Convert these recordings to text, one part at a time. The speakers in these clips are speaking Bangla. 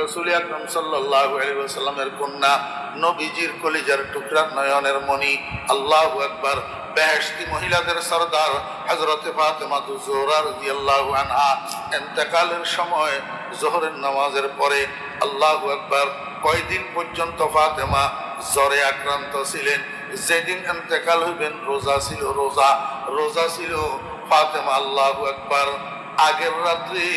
রসুল আকরম সাল্লামের কন্যা নবীজির কলিজার টুকরা নয়নের মণি, আল্লাহ একবার বেহেশতি মহিলাদের সর্দার হজরতে ফাতেমা জোহরা রাদিয়াল্লাহু আনহা। ইন্তেকালের সময় জোহরের নামাজের পরে আল্লাহ একবার কয়দিন পর্যন্ত ফাতেমা জ্বরে আক্রান্ত ছিলেন। যেদিন ইন্তেকাল হইবেন, রোজা ছিল রোজা রোজা ছিল ফাতেমা আল্লাহ একবার আগের রাত্রি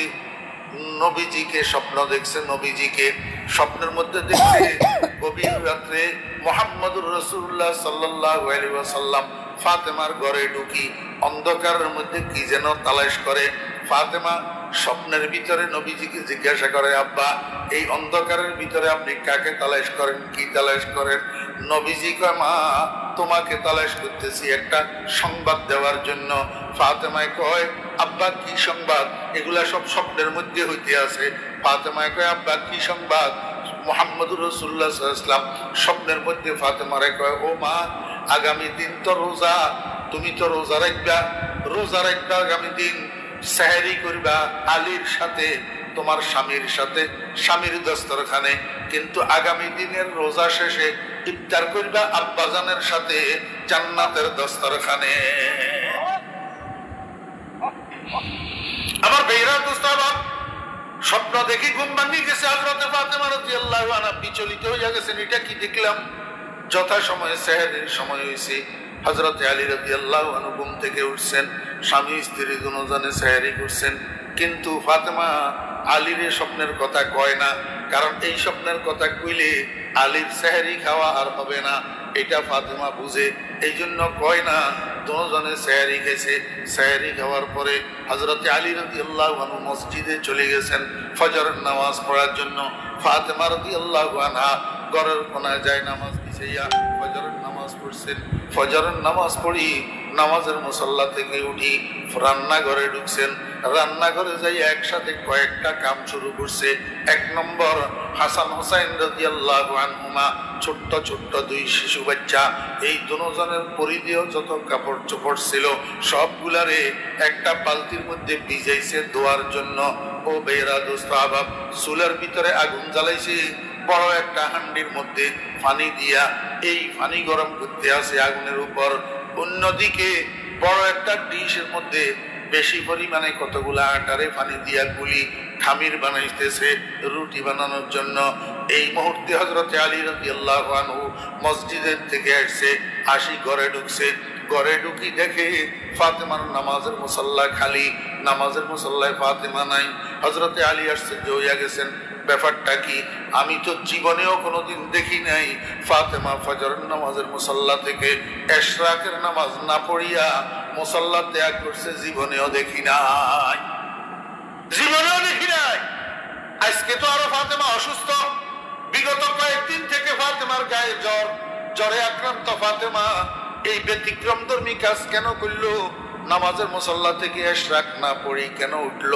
নবীজিকে স্বপ্ন দেখছে নবীজিকে স্বপ্নের মধ্যে দেখছে। গভীর রাত্রে মোহাম্মদুর রসুল্লাহ সাল্লাহ সাল্লাম ফাতেমার ঘরে ঢুকি অন্ধকারের মধ্যে কি যেন তালাশ করে। ফাতেমা স্বপ্নের ভিতরে নবীজিকে জিজ্ঞাসা করে আব্বা এই অন্ধকারের ভিতরে আপনি কাকে তালাশ করেন কি তালাশ করেন? নবীজি কয় মা তোমাকে তালাশ করতেছি একটা সংবাদ দেওয়ার জন্য। ফাতেমায় কয়, আব্বা, কি সংবাদ? এগুলা সব স্বপ্নের মধ্যে হইতে আছে। ফাতেমায় কয়, আব্বা, কি সংবাদ? মোহাম্মদুর রসুল্লাহ ইসলাম স্বপ্নের মধ্যে ফাতেমারে কয়, ও মা, আগামী দিন তো রোজা, তুমি তো রোজা রাখবা রোজা রাখবা আগামী দিন, সেহারি করবা, আলীর সাথে, তোমার স্বামীর সাথে, স্বামীর দস্তরখানে। কিন্তু আগামী দিনের রোজা শেষে ইফতার করিবা আব্বাজানের সাথে জান্নাতের দস্তরখানে। আমার বেহরা দোস্তাবাব স্বপ্ন দেখি ঘুম ভাঙি গেছে হজরতে ফাতেমা রাদিয়াল্লাহু আনহা বিচলিত হইয়া গেছেন, এটা কি দেখলাম? যথা সময়ে সেহেরের সময় হয়েছে হজরত আলী রাদিয়াল্লাহু আনহু ঘুম থেকে উঠছেন, স্বামী, স্ত্রী দুজনে সেহারি করছেন, কিন্তু ফাতেমা আলীর স্বপ্নের কথা কয় না, কারণ এই স্বপ্নের কথা কইলে আলীর সেহারি খাওয়া আর হবে না, এটা ফাতেমা বুঝে এই জন্য কয় না দুজনে স্যারি খেয়েছে স্যারি খাওয়ার পরে হজরতে আলী রদি আল্লাহ মসজিদে চলে গেছেন ফজর নামাজ পড়ার জন্য। ফাতেমা রদি আল্লাহ আনহা ঘরের কোনায় যায় নামাজ বিছাইয়া ফজরের নামাজ পড়ছেন। ফজরের নামাজ পড়ি নামাজের মুসল্লা থেকে উঠি রান্নাঘরে ঢুকছেন। রান্নাঘরে যাই একসাথে কয়েকটা কাম শুরু করছে। এক নম্বর, হাসান হোসাইন রাজি আল্লাহ আনহুমা, ছোট্ট ছোট্ট দুই শিশু বাচ্চা। এই দুজনের পরিধেয় যত কাপড় চোপড় ছিল, সবগুলারে একটা বালতির মধ্যে ভিজাইছে ধোয়ার জন্য। ও বেরা দোস্ত, আবাব চুলের ভিতরে আগুন জ্বালাইছে। বড় একটা হান্ডির মধ্যে পানি দিয়া এই পানি গরম করতে আসে আগুনের উপর। অন্যদিকে বড় একটা ডিশের মধ্যে বেশি পরিমাণে কতগুলা আটারে পানি দিয়া গুলি খামির বানাইতেছে, রুটি বানানোর জন্য। এই মুহূর্তে হজরতে আলী রতি আল্লাহ মসজিদের থেকে আসছে, আসি ঘরে ঢুকছে। ঘরে ঢুকি দেখে ফাতেমার নামাজের মুসল্লা খালি, নামাজের মুসল্লায় ফাতেমা নাই। হজরতে আলী আসছে জইয়া গেছেন। ব্যাপারটা কি? আমি তো জীবনেও কোনোদিন দেখি নাই ফাতেমা ফজরের নামাজের মুসল্লা থেকে এশরাকের নামাজ না পড়িয়া মুসল্লা ত্যাগ করছে, জীবনেও দেখি নাই। জীবনেও দেখি নাই। আজকে তো আরও ফাতেমা অসুস্থ। বিগত কয়েকদিন থেকে ফাতেমার গায়ে জ্বর, জ্বরে আক্রান্ত ফাতেমা। এই ব্যতিক্রম ধর্মী কাজ কেন করল? নামাজের মুসল্লা থেকে এশরাক না পড়ি কেন উঠল?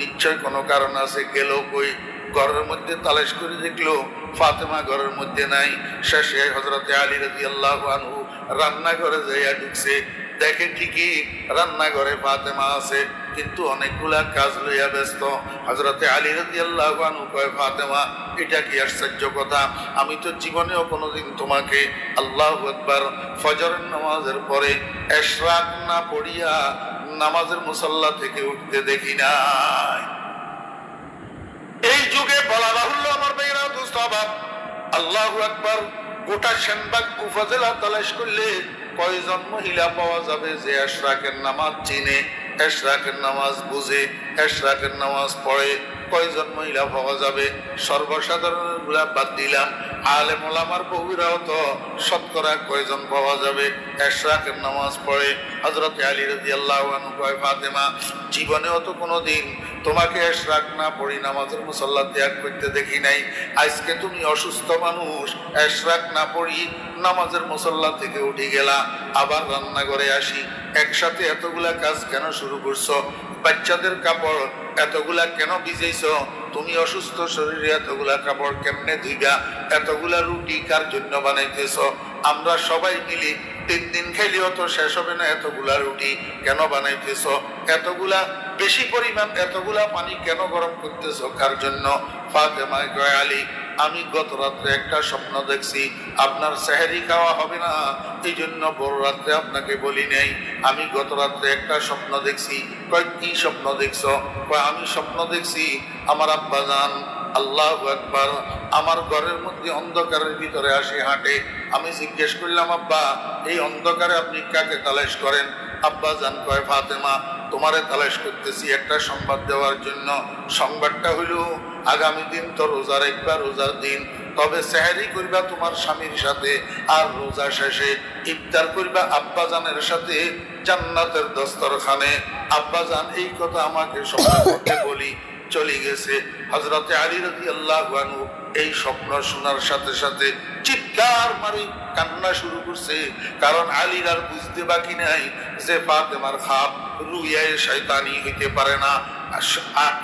নিশ্চয় কোনো কারণ আছে? গেল কই? ঘরের মধ্যে তালাশ করে দেখল, ফাতেমা ঘরের মধ্যে নাই। শেষে হজরতে আলী রাজি আল্লাহ আনহু রান্নাঘরে যাইয়া ঢুকছে। দেখে ঠিকই রান্নাঘরে ফাতেমা আছে, কিন্তু অনেকগুলা কাজ লইয়া ব্যস্ত। হজরতে আলী রাজি আল্লাহ কয়, ফাতেমা, এটা কি আশ্চর্য কথা? আমি তো জীবনেও কোনোদিন তোমাকে আল্লাহ একবার ফজরের নামাজের পরে এশরাক না পড়িয়া নামাজের মুসল্লা থেকে উঠতে দেখি নাই। এই যুগে বলা বাহুল্য আমার বেয়েরা দুস্থ অভাব। আল্লাহ একবার গোটা সেনবাগ উপজেলা তালাশ করলে কয়জন মহিলা পাওয়া যাবে যে এশরাকের নামাজ চিনে এশরাকের নামাজ বুঝে এশরাকের নামাজ পড়ে কয়জন মহিলা পাওয়া যাবে? সর্বসাধারণেরগুলা বাদ দিলাম আলে মোলামার বহুরাও তো শতকরা কয়জন পাওয়া যাবে? এশরাকের নামাজ পড়ে? হজরত আলী রাজি আল্লাহ ফাতেমা জীবনেও তো কোনোদিন তোমাকে এশরাক না পড়ি, নামাজের মুসল্লা ত্যাগ করতে দেখি নাই। আজকে তুমি অসুস্থ মানুষ এশরাক না পড়ি, নামাজের মুসল্লা থেকে উঠে গেলা। আবার রান্নাঘরে আসি। একসাথে এতগুলা কাজ কেন শুরু করছ? বাচ্চাদের কাপড় এতগুলা কেন ভিজেছ তুমি অসুস্থ শরীরে এতগুলা কাপড় কেমনে ধুইবা এতগুলা রুটি কার জন্য বানাইতেছ? আমরা সবাই মিলে তিন দিন খেলিও তো শেষ হবে না এতগুলা রুটি কেন বানাইতেছ? এতগুলা বেশি পরিমাণ এতগুলা পানি কেন গরম করতেছ? কার জন্য? ফাতেমা কয় আলী আমি গত রাত্রে একটা স্বপ্ন দেখছি, আপনার সেহেরি খাওয়া হবে না, এই জন্য বড় রাত্রে আপনাকে বলি নাই। আমি গত রাত্রে একটা স্বপ্ন দেখছি, কয়, কি স্বপ্ন দেখছ? কয়, আমি স্বপ্ন দেখছি, আমার আব্বা যান, আল্লাহ একবার আমার ঘরের মধ্যে অন্ধকারের ভিতরে আসি হাঁটে। আমি জিজ্ঞেস করলাম, আব্বা, এই অন্ধকারে আপনি কাকে তালাশ করেন? আব্বা জান কয়, ফাতেমা, তোমারে তালাশ করতেছি একটা সংবাদ দেওয়ার জন্য। সংবাদটা হইল আগামী দিন তো রোজার একবার রোজার দিন। তবে সেহারি করবা তোমার স্বামীর সাথে, আর রোজা শেষে ইফতার করবা আব্বা জানের সাথে জান্নাতের দস্তরখানে। আব্বা জান এই কথা আমাকে করতে বলি, চলে গেছে। হজরতে আলী রাজি আল্লাহ এই স্বপ্ন শোনার সাথে সাথে চিৎকার মারি কান্না শুরু করছে। কারণ আলীর আর বুঝতে বাকি নাই যে ফাতেমার খাপ রুইয়ায় শয়তানি হইতে পারে না।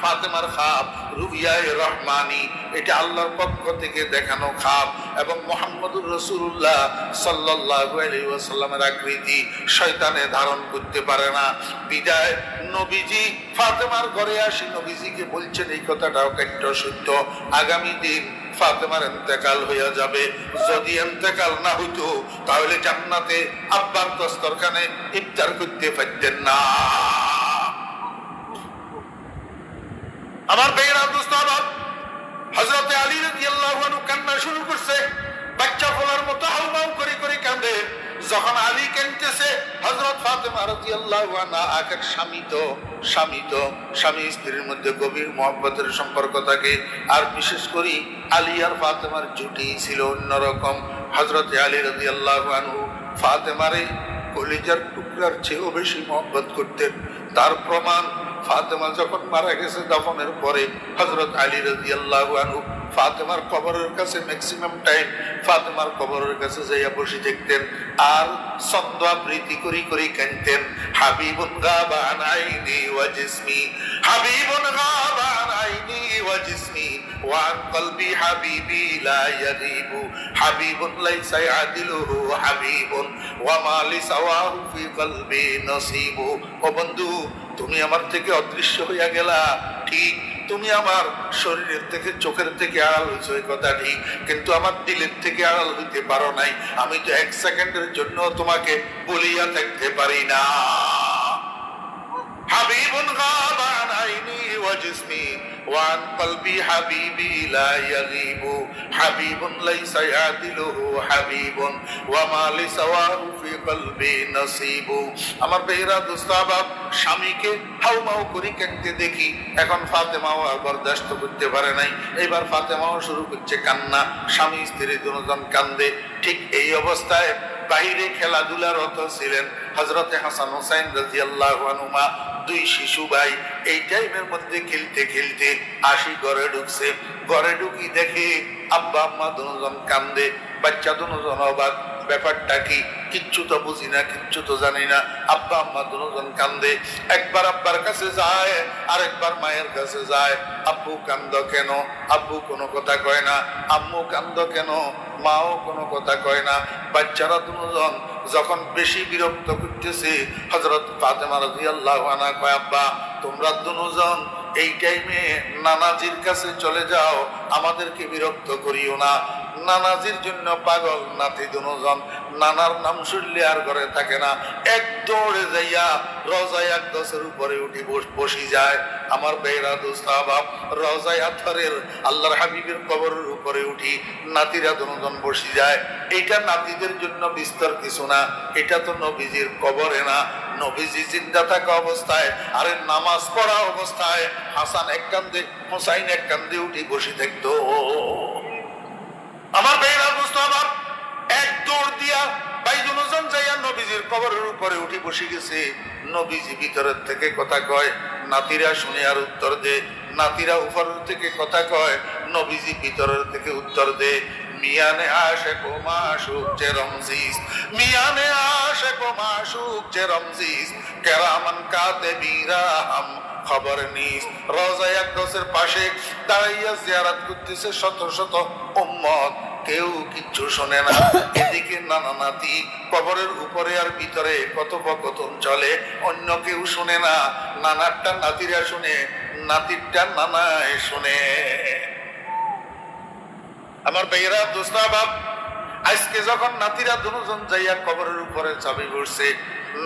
ফাতেমার খাপ রুইয়ায় রহমানি, এটা আল্লাহর পক্ষ থেকে দেখানো খাপ এবং মোহাম্মদুর রসুল্লাহ সাল্লামের আকৃতি শয়তানে ধারণ করতে পারে না। বিদায়, নবীজি, ফাতেমার ঘরে আসি, নবীজিকে বলছেন, এই কথাটাও একটা সত্য। আগামী দিন ফাতেমার এন্তেকাল হইয়া যাবে। যদি এন্তেকাল না হইতো, তাহলে জান্নাতে আব্বার দস্তরখানে ইফতার করতে পারতেন না। আমার বেয়েরা দুস্তাবাদ হজরতে আলী রাদিয়াল্লাহু আনহু কান্না শুরু করছে। বাচ্চা ফলার মতো হাউমাউ করে করে কান্দে যখন আলী কাঁদতেছে হজরত ফাতেমা রাদিয়াল্লাহু আনহা আখের স্বামী তো স্বামী তো স্বামী স্ত্রীর মধ্যে গভীর মহব্বতের সম্পর্ক থাকে। আর বিশেষ করে আলী আর ফাতেমার জুটি ছিল অন্যরকম। হজরত আলী রাদিয়াল্লাহু আনহু ফাতেমারে কলিজার টুকরার চেয়েও বেশি মহব্বত করতেন। তার প্রমাণ ফাতেমা যখন মারা গেছে দফনের পরে হজরত আলী রাজি আল্লাহ আনহু ফাতেমার কবরের কাছে ম্যাক্সিমাম টাইম ফাতেমার কবরের কাছে যাইয়া বসে দেখতেন আর ছন্দ আবৃত্তি করি করি কানতেন হাবিবুন গাবান আইনি ওয়া জিসমি হাবিবুন গাবান আইনি ওয়া জিসমি وعن قلبي حبيبي لا يغيب حبيب ليس يعدله حبيب وما لسواه في قلبي نصيب ও বন্ধু তুমি আমার থেকে অদৃশ্য হইয়া গেলা। ঠিক, তুমি আমার শরীরের থেকে, চোখের থেকে আড়াল হয়েছো এই কথা ঠিক। কিন্তু আমার দিলের থেকে আড়াল হইতে পারো নাই। আমি তো এক সেকেন্ডের জন্য তোমাকে বলিয়া থাকতে পারি না। হাবিবুন গাবান আইনি ওয়া وعن قلبي حبيبي لا يغيب حبيب ليس يعدله حبيب وما لسواه في قلبي نصيب আমার বেহরা দুস্তাবাব স্বামীকে হাউমাউ করি কাঁদতে দেখি এখন ফাতেমাও আর বরদাস্ত করতে পারে নাই এবার ফাতেমাও শুরু করছে কান্না স্বামী স্ত্রী দুজন কান্দে ঠিক এই অবস্থায় বাইরে খেলাধুলারত ছিলেন হজরতে হাসান হোসাইন রাজি আল্লাহ দুই শিশু ভাই, এই টাইমের মধ্যে খেলতে খেলতে আসি ঘরে ঢুকছে। ঘরে ঢুকি দেখে আব্বা, আম্মা দুজন কান্দে। বাচ্চা দুজন অবাক। ব্যাপারটা কি? কিচ্ছু তো বুঝি না, কিচ্ছু তো জানি না। আব্বা, আম্মা দুজন কান্দে। একবার আব্বার কাছে যায় আর একবার মায়ের কাছে যায়। আব্বু কান্দ কেন? আব্বু কোনো কথা কয় না। আম্মু কান্দ কেন? মাও কোনো কথা কয় না। বাচ্চারা দুজন যখন বেশি বিরক্ত করতেছে হজরত ফাতেমা রাজি আল্লাহ কয়, আব্বা, তোমরা দুজন এই টাইমে নানাজির কাছে চলে যাও, আমাদেরকে বিরক্ত করিও না। নানাজির জন্য পাগল নাতি দুজন। নানার নাম শুনলে আর ঘরে থাকে না। এক দৌড়ে যাইয়া রজাই আকদসের উপরে উঠি বস- যায়। আমার বেহরা দুস্তাবাব রজাই আথরের আল্লাহর হাবিবের কবরের উপরে উঠি, নাতিরা দুজন বসি যায়। এইটা নাতিদের জন্য বিস্তর কিছু না। এটা তো নবীজির কবরে না। নবীজি জিন্দা থাকা অবস্থায়, আরে নামাজ পড়া অবস্থায় হাসান এক কান্দে, হোসাইন এক কান্দে উঠি বসে থাকতো আমার বেহরা মুস্তাহাব এক দৌড় দিয়া বাইজুনজন যাইয়া নবীজির কবরের উপরে উঠি বসে গেছে। নবীজি ভিতরের থেকে কথা কয়, নাতিরা শুনে আর উত্তর দে। নাতিরা উপরের থেকে কথা কয়, নবীজি ভিতরের থেকে উত্তর দে। মিয়ানে মাসুক যে রমজিস, মিয়ানে মাসুক যে রমজিস। কেরামান কাতে খবর নিস। একদসের পাশে দাঁড়াইয়া জিয়ারাত করতেছে শত শত উম্মত। কেউ কিচ্ছু শোনে না। এদিকে নানা নাতি কবরের উপরে আর ভিতরে কথোপকথন চলে, অন্য কেউ শুনে না। নানারটা নাতিরা শুনে, নাতিরটা নানায় শুনে। আমার ভাইয়েরা, দোস্তা, বাপ, আজকে যখন নাতিরা দুজন যাইয়া কবরের উপরে চাবি বসছে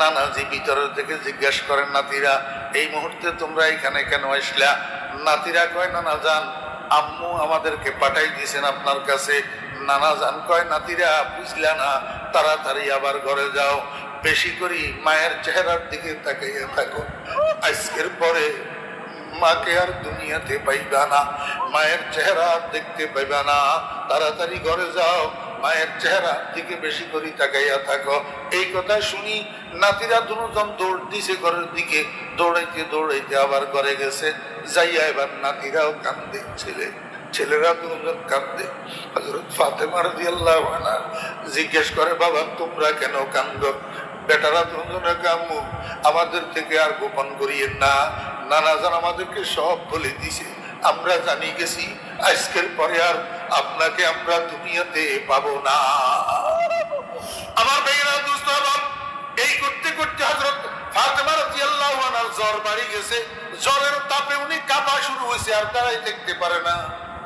নানাজি ভিতরের থেকে জিজ্ঞেস করেন, নাতিরা, এই মুহূর্তে তোমরা এখানে কেন আসলা? নাতিরা কয়, নানা যান আম্মু আমাদেরকে পাঠাই দিয়েছেন আপনার কাছে। নানা জান কয়, নাতিরা, বুঝলা না, তাড়াতাড়ি আবার ঘরে যাও। বেশি করি মায়ের চেহারার দিকে তাকাইয়া থাকো। আজকের পরে মাকে আর দুনিয়াতে পাইবা না, মায়ের চেহারা দেখতে পাইবা না। তাড়াতাড়ি ঘরে যাও, মায়ের চেহারা দিকে বেশি করে তাকাইয়া থাকো। এই কথা শুনি নাতিরা দুজন দৌড় দিছে ঘরের দিকে। দৌড়াইতে দৌড়াইতে আবার ঘরে গেছে। যাইয়া এবার নাতিরাও কান্দে ছেলে। ছেলেরা দুজন কান্দে হজরত ফাতেমা আনহা জিজ্ঞেস করে, বাবা, তোমরা কেন কান্দ বেটারা দুজনে কামু আমাদের থেকে আর গোপন করিয়েন না। নানাজান আমাদেরকে সব বলে দিছে। আমরা জানি গেছি, আজকের পরে আর আপনাকে আমরা দুনিয়াতে পাবো না। আমার ভাইয়েরা, দুস্থ এই করতে করতে হজরত ফাতেমা রাদিয়াল্লাহু আনহার জ্বর বাড়ি গেছে। জ্বরের তাপে উনি কাঁপা শুরু হয়েছে, আর দাঁড়াই দেখতে পারে না।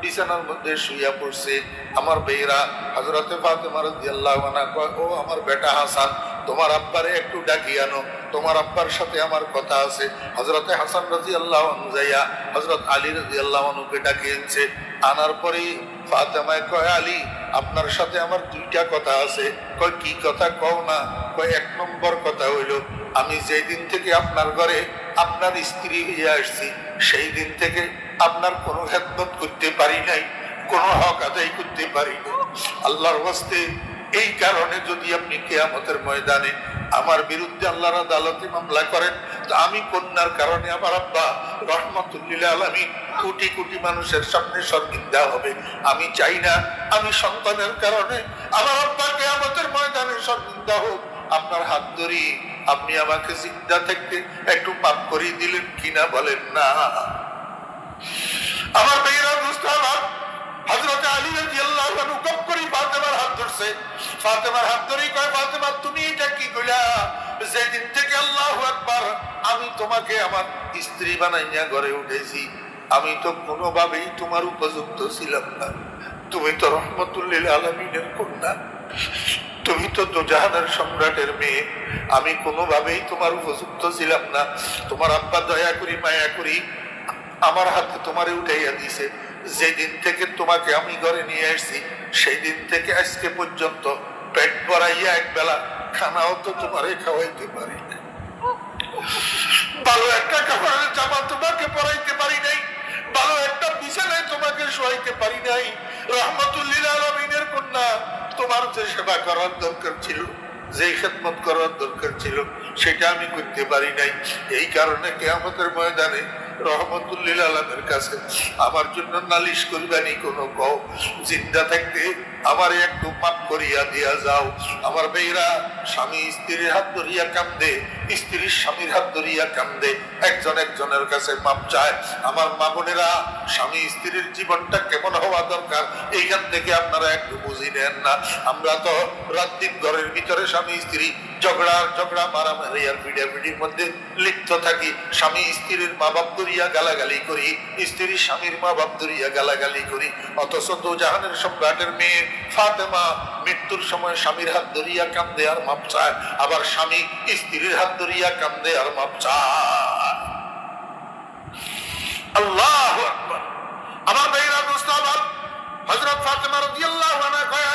বিছানার মধ্যে শুইয়া পড়ছে। আমার বেয়েরা হজরতে ফাতেমা রাদিয়াল্লাহু আনহা ও আমার বেটা হাসান তোমার আব্বারে একটু ডাকি আনো। তোমার আব্বার সাথে আমার কথা আছে। হজরতে হাসান রাজি আল্লাহ যাইয়া হজরত আলী রাজি আল্লাহ অনুকে ডাকি আনছে আনার পরেই ফাতেমায় কয়, আলী, আপনার সাথে আমার দুইটা কথা আছে। কয়, কি কথা? কও না। কয়, এক নম্বর কথা হইল, আমি যেই দিন থেকে আপনার ঘরে আপনার স্ত্রী হইয়া আসছি, সেই দিন থেকে আপনার কোনো খেদমত করতে পারি নাই, কোনো হক আদায় করতে পারি আল্লাহর হস্তে এই কারণে যদি আপনি কেয়ামতের ময়দানে আমার বিরুদ্ধে আল্লাহর আদালতে মামলা করেন, তো আমি কন্যার কারণে আমার আব্বা রহমতুল্লিল আলমী কোটি কোটি মানুষের সামনে শর্মিন্দা হবে। আমি চাই না, আমি সন্তানের কারণে আমার আব্বা কেয়ামতের ময়দানে শর্মিন্দা হোক। আপনার হাত ধরি আপনি আমাকে চিন্তা থাকতে একটু পাপ করিয়ে দিলেন কিনা বলেন না। আমার মেয়েরা বুঝতে আলী কপ করে ফাতেমার হাত ধরছে। ফাতেমার হাত ধরেই কয়, ফাতেমা, তুমি এটা কি কইলা? যেদিন থেকে আল্লাহু আকবার, আমি তোমাকে আমার স্ত্রী ঘরে উঠেছি আমি তো কোনোভাবেই তোমার উপযুক্ত ছিলাম না। তুমি তো রহমতুল্লিল আলমিনের কন্যা। তুমি তো দোজাহানের সম্রাটের মেয়ে। আমি কোনোভাবেই তোমার উপযুক্ত ছিলাম না। তোমার আব্বা দয়া করি, মায়া করি, আমার হাতে তোমারে উঠাইয়া দিছে। যেদিন থেকে তোমাকে আমি ঘরে নিয়ে আসছি সেই দিন থেকে আজকে পর্যন্ত পেট ভরাইয়া এক বেলা খানাও তো তোমারে খাওয়াইতে পারি ভালো একটা কাপড়ের জামা তোমাকে পরাইতে পারি নাই, ভালো একটা বিছানায় তোমাকে শোয়াইতে পারি নাই। রহমতুল্লিল আলমিনের কন্যা, তোমার যে সেবা করার দরকার ছিল, যে খেদমত করার দরকার ছিল, সেটা আমি করতে পারি নাই। এই কারণে কে আমাদের ময়দানে রহমতুল্লিল আলমের কাছে। আমার জন্য নালিশ করিবানি কোনো কম জিন্দা থাকতে আমার একটু মাপ করিয়া দিয়া যাও। আমার মেয়েরা স্বামী স্ত্রীর হাত ধরিয়া কান্দে, স্ত্রীর স্বামীর হাত ধরিয়া কান্দে। একজন একজনের কাছে মাপ চায়। আমার মা বোনেরা, স্বামী স্ত্রীর জীবনটা কেমন হওয়া দরকার, এইখান থেকে আপনারা একটু বুঝি নেন না। আমরা তো রাত দিন ঘরের ভিতরে স্বামী স্ত্রী ঝগড়া ঝগড়া, মারামারি আর পিড়াপিড়ির মধ্যে লিপ্ত থাকি। স্বামী স্ত্রীর মা বাপ ধরিয়া গালাগালি করি, স্ত্রীর স্বামীর মা বাপ ধরিয়া গালাগালি করি। অথচ তো জাহানের সম্রাটের মেয়ে ফাতেমা মৃত্যুর সময় স্বামীর হাত ধরিয়া কান্দে আর মাপ চায়। আবার স্বামী স্ত্রীর হাত ধরিয়া কান্দে আর মাপ চায়। আল্লাহ আমার ভাইরা মুস্তাফা হযরত ফাতেমা রাদিয়াল্লাহু আনহা কয়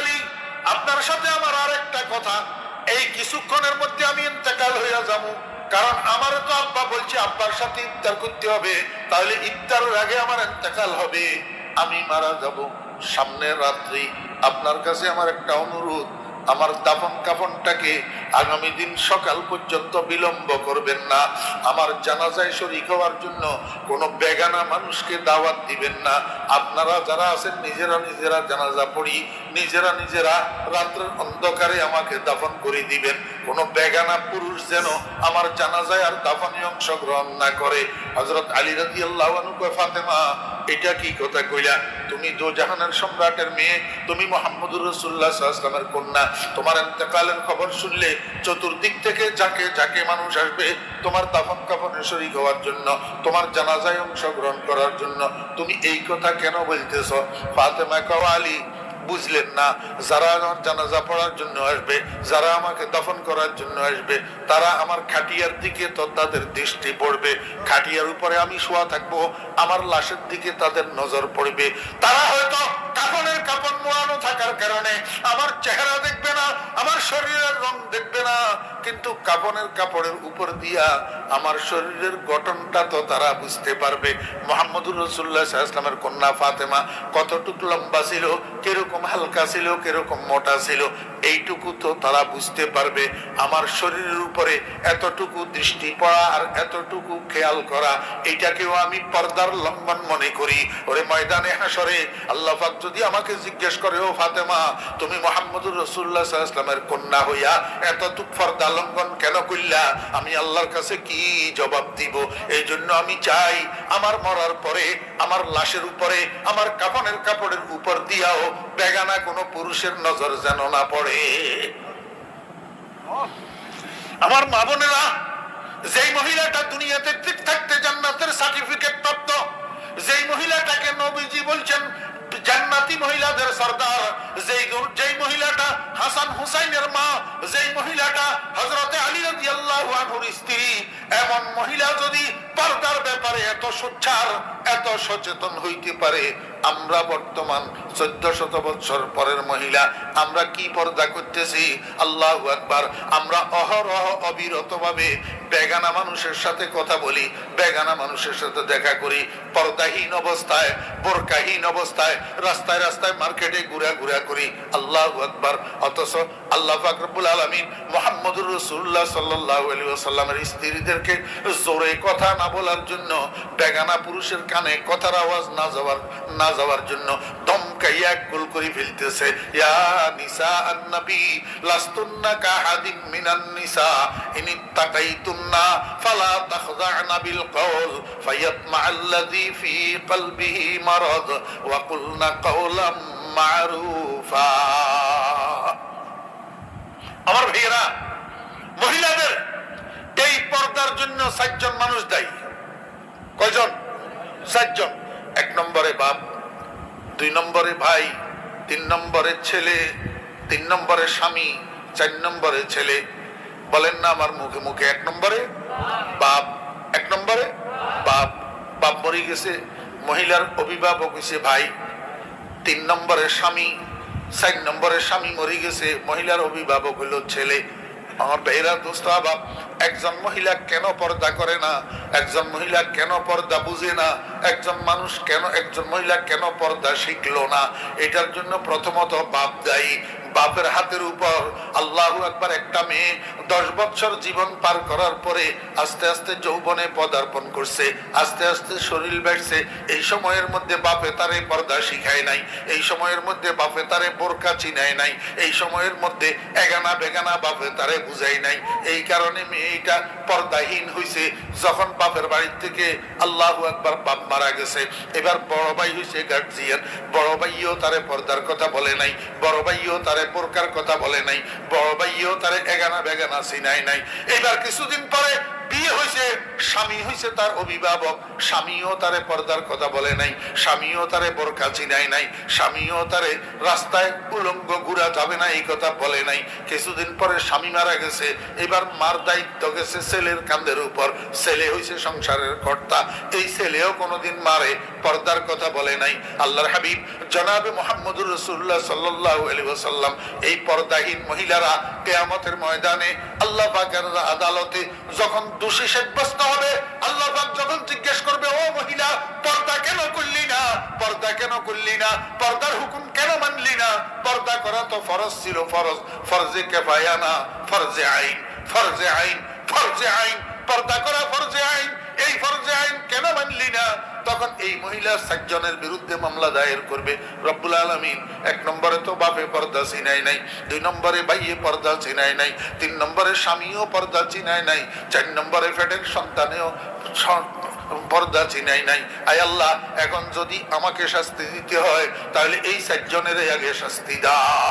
আপনার সাথে আমার আরেকটা কথা। এই কিছুক্ষণের মধ্যে আমি ইন্তেকাল হইয়া যাব। কারণ আমার তো আব্বা বলছে, আব্বার সাথে ইফতার করতে হবে, তাহলে ইফতারের আগে আমার ইন্তেকাল হবে। আমি মারা যাব। সামনের রাত্রি। আপনার কাছে আমার একটা অনুরোধ, আমার দাফন কাফনটাকে আগামী দিন সকাল পর্যন্ত বিলম্ব করবেন না। আমার জানাজায় শরিক হওয়ার জন্য কোনো বেগানা মানুষকে দাওয়াত দিবেন না। আপনারা যারা আছেন, নিজেরা নিজেরা জানাজা পড়ি, নিজেরা নিজেরা রাত্রের অন্ধকারে আমাকে দাফন করে দিবেন। কোনো বেগানা পুরুষ যেন আমার জানাজায় আর দাফনে অংশগ্রহণ না করে। হজরত আলী রাজি আল্লাহ ফাতেমা, এটা কি কথা কইলা? তুমি দো জাহানের সম্রাটের মেয়ে, তুমি মোহাম্মদুর রসুল্লাহ সাল্লামের কন্যা। তোমার এতেকালের খবর শুনলে চতুর্দিক থেকে যাকে যাকে মানুষ আসবে, তোমার দাফন কাফনে শরিক হওয়ার জন্য, তোমার জানাজায় অংশগ্রহণ করার জন্য। তুমি এই কথা কেন বলতেছ? ফাতেমা কওয়ালি বুঝলেন না, যারা আমার জানাজা পড়ার জন্য আসবে, যারা আমাকে দফন করার জন্য আসবে, তারা আমার খাটিয়ার দিকে তো তাদের দৃষ্টি পড়বে। খাটিয়ার উপরে আমি শোয়া থাকব, আমার লাশের দিকে তাদের নজর পড়বে। তারা হয়তো কাপড়ের কাপড় মোড়ানো থাকার কারণে আমার চেহারা দেখবে না, আমার শরীরের রং দেখবে না। কিন্তু কাপনের কাপড়ের উপর দিয়া আমার শরীরের গঠনটা তো তারা বুঝতে পারবে। মোহাম্মদুর রসুল্লাহ ইসলামের কন্যা ফাতেমা কতটুকু লম্বা ছিল, কীরকম হালকা ছিল, কীরকম মোটা ছিল এইটুকু তো তারা বুঝতে পারবে আমার শরীরের উপরে এতটুকু দৃষ্টি পড়া আর এতটুকু খেয়াল করা এটাকেও আমি পর্দার লঙ্ঘন মনে করি। ওরে ময়দানে হাসরে আল্লাহ পাক যদি আমাকে জিজ্ঞেস করে, ও ফাতেমা, তুমি মোহাম্মদুর রসুল্লাহ ইসলামের কন্যা হইয়া এতটুক পর্দা লঙ্ঘন কেন করলা আমি আল্লাহর কাছে কি জবাব দিব? এই জন্য আমি চাই, আমার মরার পরে, আমার লাশের উপরে, আমার কাপনের কাপড়ের উপর দিয়াও বেগানা কোনো পুরুষের নজর যেন না পড়ে। আমার মা বোনেরা, যেই মহিলাটা দুনিয়াতে ঠিক থাকতে জান্নাতের সার্টিফিকেট প্রাপ্ত, যেই মহিলাটাকে নবীজি বলছেন, জান্নাতি মহিলাদের সর্দার, যেই যেই মহিলাটা হাসান হুসাইনের মা, যেই মহিলাটা হজরতে আলী রাদিয়াল্লাহু আনহুর স্ত্রী, এমন মহিলা যদি পর্দার ব্যাপারে এত সোচ্চার, এত সচেতন হইতে পারে আমরা বর্তমান চোদ্দ শত বছর পরের মহিলা, আমরা কি পর্দা করতেছি? আল্লাহ একবার আমরা অহরহ অবিরত ভাবে বেগানা মানুষের সাথে কথা বলি, বেগানা মানুষের সাথে দেখা করি। পর্দাহীন অবস্থায়, বোরকাহীন অবস্থায়, রাস্তায় রাস্তায় মার্কেটে ঘুরা ঘুরা করি। আল্লাহ একবার অথচ আল্লাহ ফাকরবুল আলমিন মোহাম্মদুর রসুল্লাহ সাল্লাহ আলী সাল্লামের স্ত্রীদেরকে জোরে কথা না বলার জন্য, বেগানা পুরুষের কানে কথার আওয়াজ না যাওয়ার না যাওয়ার জন্য দমকাইয়া গোল করে ফেলতেছে। ইয়া নিসা লাস্তুন্না মিনান নিসা, ইনি ফালা ফি কলবিহি মারুফা। আমার ভাইয়েরা, মহিলাদের এই পর্দার জন্য চারজন মানুষ দায়ী। কয়জন? সাতজন। এক নম্বরে বাপ, দুই নম্বরে ভাই, তিন নম্বরে ছেলে, তিন নম্বরে স্বামী, চার নম্বরে ছেলে। বলেন না আমার মুখে মুখে, এক নম্বরে বাপ, এক নম্বরে বাপ। বাপ মরে গেছে, মহিলার অভিভাবক হয়েছে ভাই, তিন নম্বরে স্বামী চার নম্বরে স্বামী মরে গেছে, মহিলার অভিভাবক হলো ছেলে। আমার বেহরা দোস্ত, বাপ, একজন মহিলা কেন পর্দা করে না? একজন মহিলা কেন পর্দা বুঝে না? একজন মানুষ কেন, একজন মহিলা কেন পর্দা শিখলো না? এটার জন্য প্রথমত বাপ দায়ী। বাপের হাতের উপর আল্লাহ একবার একটা মেয়ে দশ বছর জীবন পার করার পরে আস্তে আস্তে যৌবনে পদার্পণ করছে, আস্তে আস্তে শরীর বেড়ছে। এই সময়ের মধ্যে বাপে তারে পর্দা শিখায় নাই, এই সময়ের মধ্যে বাপে তারে বোরকা চিনায় নাই, এই সময়ের মধ্যে এগানা বেগানা বাপে তারে বুঝাই নাই। এই কারণে মেয়েটা পর্দাহীন হয়েছে যখন বাপের বাড়ির থেকে আল্লাহ একবার বাপ মারা গেছে। এবার বড় ভাই হয়েছে গার্জিয়ান বড় ভাইও তারে পর্দার কথা বলে নাই, বড় ভাইও তারে বোরকার কথা বলে নাই বড় ভাইও তারে এগানা বেগানা চিনাই নাই। এবার কিছুদিন পরে হয়েছে, স্বামী হয়েছে তার অভিভাবক, স্বামীও তারে পর্দার কথা বলে নাই, স্বামীও তারে বোরকা নাই, স্বামীও তারে রাস্তায় উলঙ্গ ঘুরা যাবে না এই কথা বলে নাই। কিছুদিন পরে স্বামী মারা গেছে, এবার মার দায়িত্ব গেছে ছেলের উপর। ছেলে হয়েছে সংসারের কর্তা, এই ছেলেও কোনোদিন মারে, পর্দার কথা বলে নাই। আল্লাহর হাবিব জনাবে মোহাম্মদুর রসুল্লাহ সাল্লাহ আলী এই পর্দাহীন মহিলারা কেয়ামতের ময়দানে আল্লাহ আদালতে যখন দোষী সাব্যস্ত হবে। আল্লাহ যখন জিজ্ঞেস করবে, ও মহিলা, পর্দা কেন করলি না? পর্দা কেন করলি না? পর্দার হুকুম কেন মানলি না? পর্দা করা তো ফরজ ছিল, ফরজ। ফরজে কেফায়া না ফরজে আইন ফরজে আইন ফরজে আইন। পর্দা করা ফরজে আইন, এই ফরজে আইন কেন মানলি না? তখন এই মহিলা সাতজনের বিরুদ্ধে মামলা দায়ের করবে। রব্বুল আলমিন, এক নম্বরে তো বাপে পর্দা চিনাই নাই, দুই নম্বরে বাইয়ে পর্দা চিনাই নাই, তিন নম্বরে স্বামীও পর্দা চিনাই নাই, চার নম্বরে ফেটের সন্তানেও পর্দা চিনাই নাই। আয় আল্লাহ, এখন যদি আমাকে শাস্তি দিতে হয়, তাহলে এই চারজনের আগে শাস্তি দাও।